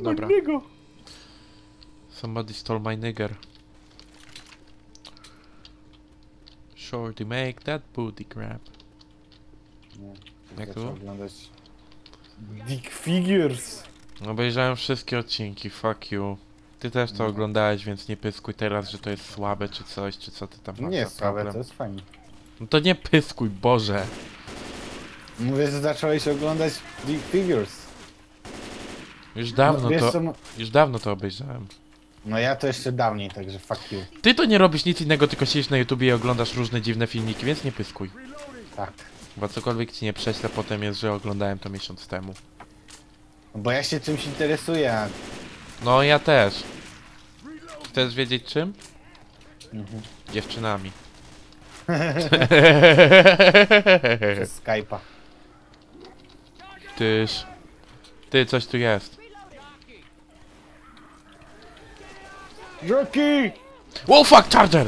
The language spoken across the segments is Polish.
Dobra. niego. Somebody stole my nigger. Shorty make that booty grab. Nie, Jak zaczął oglądać Dick Figures. Obejrzałem wszystkie odcinki, fuck you. Ty też to No. oglądałeś, więc nie pyskuj teraz, że to jest słabe czy coś, czy co ty tam masz Nie za jest słabe, problem. to jest fajnie. No to nie pyskuj, Boże. Mówię, że zacząłeś oglądać Dick Figures. Już dawno wiesz, to, co, mo- już dawno to obejrzałem. no ja to jeszcze dawniej, także fuck you. Ty to nie robisz nic innego, tylko siedzisz na YouTubie i oglądasz różne dziwne filmiki, więc nie pyskuj. Tak. Bo cokolwiek ci nie prześlę, potem jest, że oglądałem to miesiąc temu. Bo ja się czymś interesuję, a... No ja też. Chcesz wiedzieć czym? Mhm. Dziewczynami. Przez Skype'a. Tyż. Ty, coś tu jest. Joki! Wow, fuck, charger!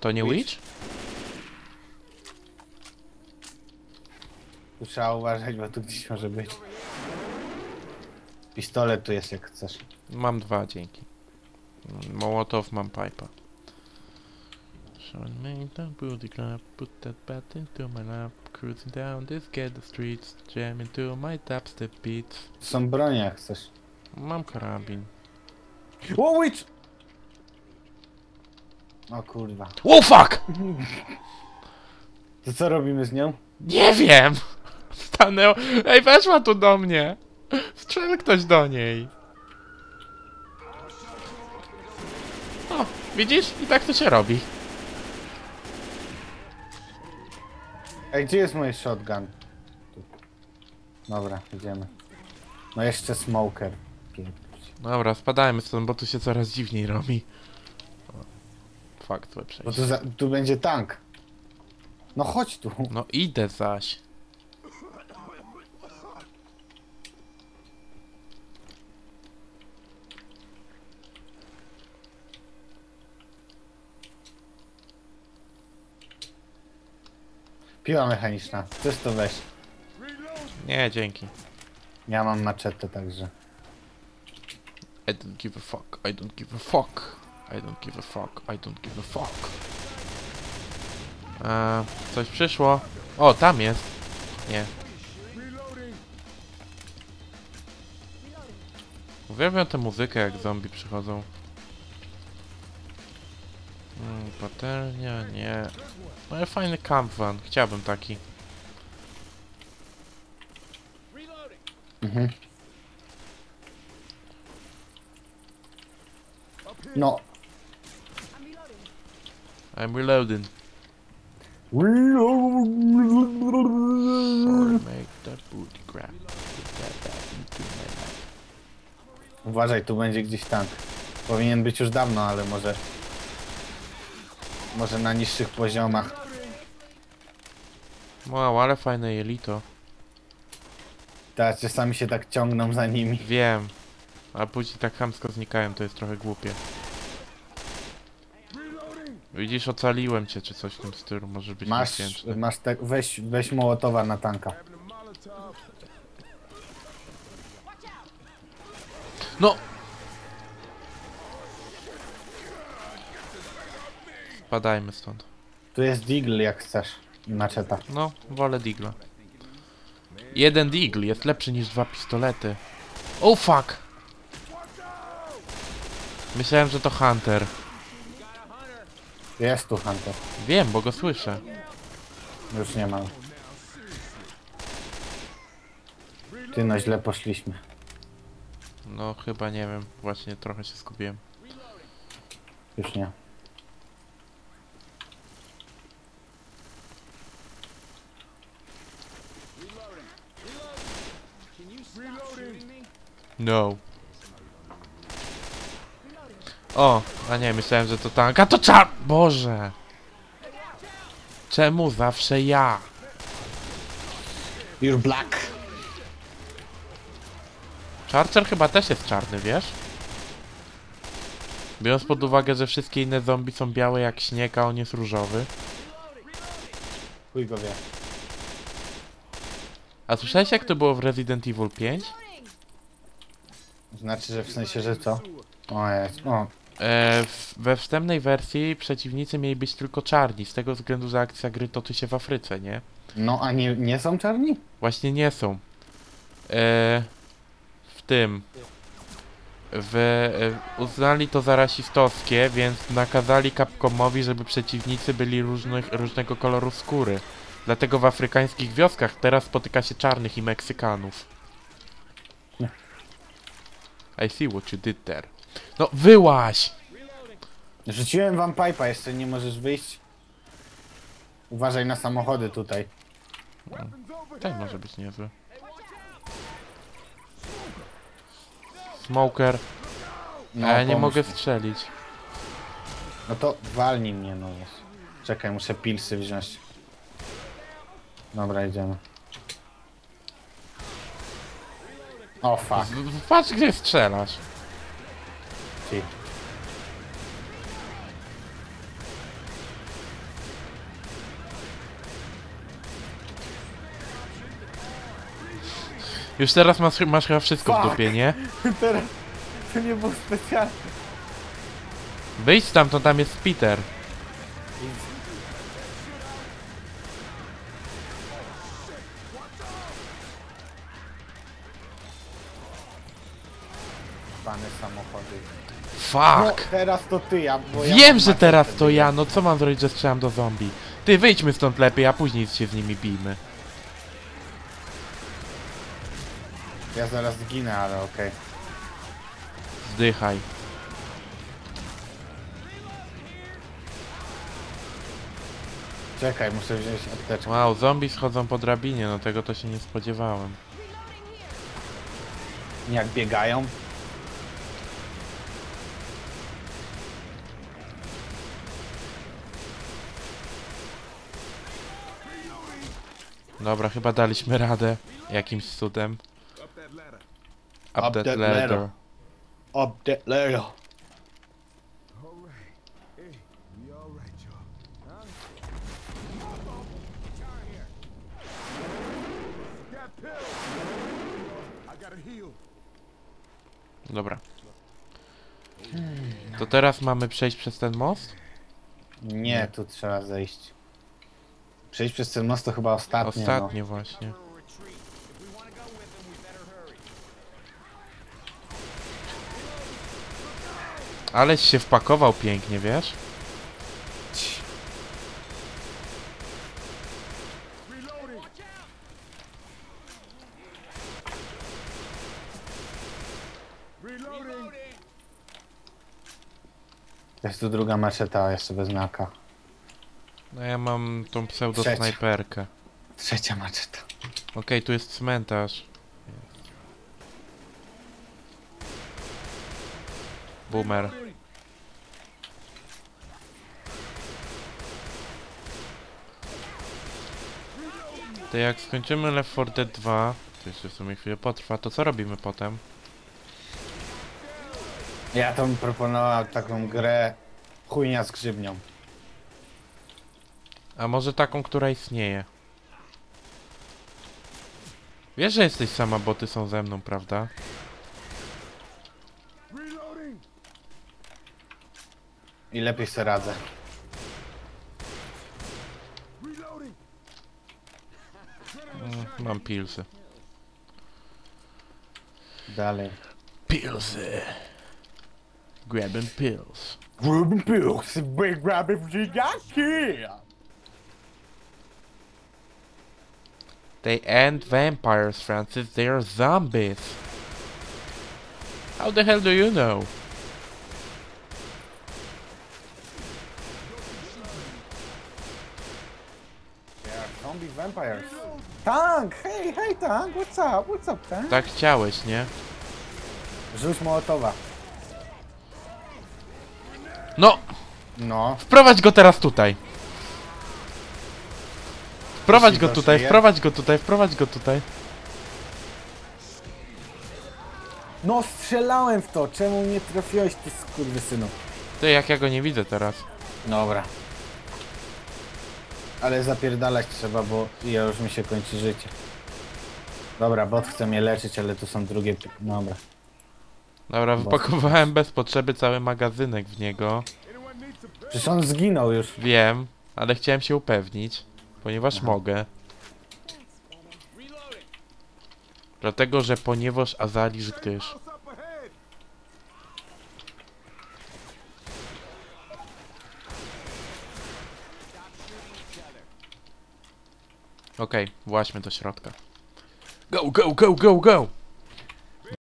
To nie Witch? Witch? Tu trzeba uważać, bo tu gdzieś może być. Pistolet tu jest, jak chcesz. Mam dwa, dzięki. Mołotow, mam pipa. Sean made that booty clap, put that bat into my lap, cruising down this ghetto streets, jamming to my beats. Są bronie, jak chcesz. Mam karabin. O, witch! O kurwa. Wow, fuck! To co robimy z nią? Nie wiem! Stanęło. Ej, weszła tu do mnie! Strzel ktoś do niej. O, widzisz? I tak to się robi. Ej, gdzie jest mój shotgun? Tu. Dobra, idziemy. No jeszcze smoker. Pierdź. Dobra, spadajmy stąd, bo tu się coraz dziwniej robi. O, Fakt, złe Bo przejście. tu, za, tu będzie tank. No chodź tu. No idę zaś. Piła mechaniczna. Chcesz to weź. Nie, dzięki. Ja mam maczetę także. I don't give a fuck, I don't give a fuck. I don't give a fuck, I don't give a fuck. Eee, coś przyszło. O, tam jest. Nie. Uwielbiam tę muzykę, jak zombie przychodzą. Mm, patelnia, nie. No ale fajny camp van, chciałbym taki. Mhm. No. I'm reloading. Make that booty grab. Uważaj, tu będzie gdzieś tank. Powinien być już dawno, ale może... Może na niższych poziomach. Wow, ale fajne jelito. Teraz czasami się tak ciągną za nimi. Wiem. A później tak chamsko znikają, to jest trochę głupie. Widzisz, ocaliłem cię, czy coś w tym stylu, może być Masz, niewdzięczny. masz te, weź, weź mołotowa na tanka. No! Spadajmy stąd. Tu jest Deagle jak chcesz. I maczeta. No, wolę Digla. Jeden Deagle jest lepszy niż dwa pistolety. Oh fuck! Myślałem, że to Hunter. Jest tu Hunter. Wiem, bo go słyszę. Już nie mam. Ty no źle poszliśmy. No, chyba nie wiem. Właśnie trochę się skupiłem. Już nie. No. O, a nie, myślałem, że to tank. A to czar... Boże! Czemu zawsze ja? You're black. Charger chyba też jest czarny, wiesz? Biorąc pod uwagę, że wszystkie inne zombie są białe jak śnieg, a on jest różowy. Chuj go wie. A słyszałeś jak to było w Resident Evil 5? Znaczy, że w sensie, że co? O jest, o. E, w, we wstępnej wersji przeciwnicy mieli być tylko czarni, z tego względu, że akcja gry toczy się w Afryce, nie? No, a nie, nie są czarni? Właśnie nie są. E, w tym. W, e, uznali to za rasistowskie, więc nakazali Capcomowi, żeby przeciwnicy byli różnych, różnego koloru skóry. Dlatego w afrykańskich wioskach teraz spotyka się czarnych i Meksykanów. I see what you did there. No wyłaź! Rzuciłem wam pipa, jeszcze nie możesz wyjść. Uważaj na samochody tutaj. Ten może być niezły. Smoker. No, A ja nie pomóż mogę mi. strzelić. No to walnij mnie, no jest. Czekaj, muszę pilsy wziąć. Dobra, idziemy. O fuck, W- w- Patrz gdzie strzelasz. Ci. Już teraz masz, masz chyba wszystko w Fuck. dupie, nie? Teraz to nie było specjalne. Wyjdź stamtąd, tam jest Peter. Pany samochody. No, Fuck! teraz to ty, ja, bo ja Wiem, mam że teraz to ja, no co mam zrobić, że strzelam do zombie? Ty, wyjdźmy stąd lepiej, a później się z nimi bijmy. Ja zaraz zginę, ale okej. Zdychaj. Czekaj, muszę wziąć apteczkę. Wow, zombie schodzą po drabinie, no tego to się nie spodziewałem. Jak biegają. Dobra, chyba daliśmy radę. Jakimś cudem. Up, that, ladder. Up that ladder. We all right, y'all. Got pills. I gotta heal. Dobra. To teraz mamy przejść przez ten most? Nie, tu trzeba zejść. Przejść przez ten most to chyba ostatnie. Ostatnie właśnie. Aleś się wpakował pięknie, wiesz? No. Jest tu druga maczeta, jeszcze bez znaka. No ja mam tą pseudo-snajperkę. Trzecia maczeta. Okej, tu jest cmentarz. Boomer. To jak skończymy Left 4 Dead 2, to jeszcze w sumie chwilę potrwa, to co robimy potem? Ja tam proponowałem taką grę chujnia z grzybnią. A może taką, która istnieje? Wiesz, że jesteś sama, boty są ze mną, prawda? I lepiej se radzę. Mm, mam pilsy. Dalej. Pilsy. Grabbing pills. Ruben Pills, big rabbit They ain't vampires, Francis. They are zombies. How the hell do you know? They are zombie vampires. Tank! Hey, hey Tank! What's up? What's up, Tank? Tak chciałeś, nie? Rzuć Mołotowa. No! No. Wprowadź go teraz tutaj! Wprowadź go tutaj, wprowadź go tutaj, wprowadź go tutaj. No strzelałem w to! Czemu nie trafiłeś, ty skurwysynu? Ty, jak ja go nie widzę teraz. Dobra. Ale zapierdalać trzeba, bo ja już mi się kończy życie. Dobra, bot chce mnie leczyć, ale tu są drugie... pi- Dobra. Dobra, wypakowałem bez potrzeby cały magazynek w niego. Przecież on zginął już. Wiem, ale chciałem się upewnić, ponieważ mogę. Dlatego, że ponieważ Azalisz gdyż. Okej, właśnie do środka. Go, go, go, go, go!